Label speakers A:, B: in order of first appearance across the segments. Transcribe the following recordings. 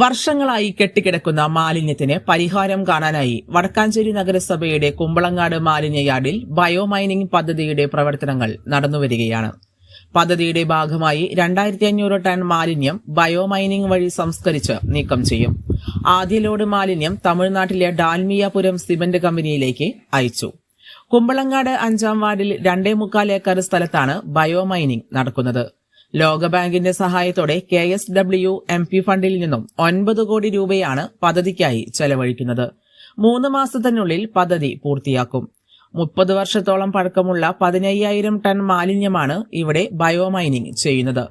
A: വർഷങ്ങളായി കെട്ടിക്കിടക്കുന്ന മാലിന്യത്തിന് പരിഹാരം കാണാനായി വടക്കാഞ്ചേരി നഗരസഭയുടെ കുമ്പളങ്ങാട് മാലിന്യ യാർഡിൽ ബയോമൈനിംഗ് പദ്ധതിയുടെ പ്രവർത്തനങ്ങൾ നടന്നുവരികയാണ്. പദ്ധതിയുടെ ഭാഗമായി രണ്ടായിരത്തി അഞ്ഞൂറ് ടൺ മാലിന്യം ബയോമൈനിംഗ് വഴി സംസ്കരിച്ച് നീക്കം ചെയ്യും. ആദ്യ ലോഡ് മാലിന്യം തമിഴ്നാട്ടിലെ ഡാൽമിയാപുരം സിമന്റ് കമ്പനിയിലേക്ക് അയച്ചു. കുമ്പളങ്ങാട് അഞ്ചാം വാർഡിൽ രണ്ടേ മുക്കാൽ ഏക്കർ സ്ഥലത്താണ് ബയോമൈനിംഗ് നടക്കുന്നത്. ലോകബാങ്കിന്റെ സഹായത്തോടെ K S W M P ഫണ്ടിൽ നിന്നും ഒൻപത് കോടി രൂപയാണ് പദ്ധതിക്കായി ചെലവഴിക്കുന്നത്. മൂന്ന് മാസത്തിനുള്ളിൽ പദ്ധതി പൂർത്തിയാക്കും. മുപ്പത് വർഷത്തോളം പഴക്കമുള്ള പതിനയ്യായിരം ടൺ മാലിന്യമാണ് ഇവിടെ ബയോമൈനിങ് ചെയ്യുന്നത്.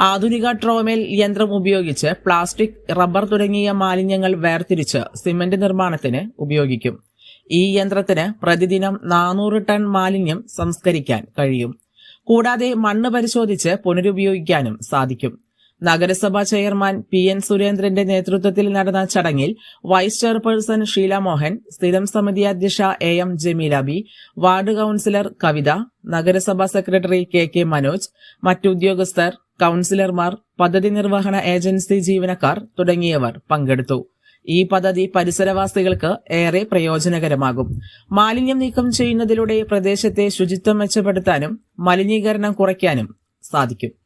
A: ആധുനിക ട്രോമേൽ യന്ത്രം ഉപയോഗിച്ച് പ്ലാസ്റ്റിക് റബ്ബർ തുടങ്ങിയ മാലിന്യങ്ങൾ വേർതിരിച്ച് സിമന്റ് നിർമ്മാണത്തിന് ഉപയോഗിക്കും. ഈ യന്ത്രത്തിന് പ്രതിദിനം നാനൂറ് ടൺ മാലിന്യം സംസ്കരിക്കാൻ കഴിയും. കൂടാതെ മണ്ണ് പരിശോധിച്ച് പുനരുപയോഗിക്കാനും സാധിക്കും. നഗരസഭാ ചെയർമാൻ പി എൻ സുരേന്ദ്രന്റെ നേതൃത്വത്തിൽ നടന്ന ചടങ്ങിൽ വൈസ് ചെയർപേഴ്സൺ ഷീല മോഹൻ സ്ഥിരം സമിതി അധ്യക്ഷ A M Jameela B ward councillor Kavitha നഗരസഭാ സെക്രട്ടറി കെ കെ മനോജ് മറ്റുദ്യോഗസ്ഥർ കൌൺസിലർമാർ പദ്ധതി നിർവഹണ ഏജൻസി ജീവനക്കാർ തുടങ്ങിയവർ പങ്കെടുത്തു. ഈ പദ്ധതി പരിസരവാസികൾക്ക് ഏറെ പ്രയോജനകരമാകും. മാലിന്യം നീക്കം ചെയ്യുന്നതിലൂടെ പ്രദേശത്തെ ശുചിത്വം മെച്ചപ്പെടുത്താനും മലിനീകരണം കുറയ്ക്കാനും സാധിക്കും.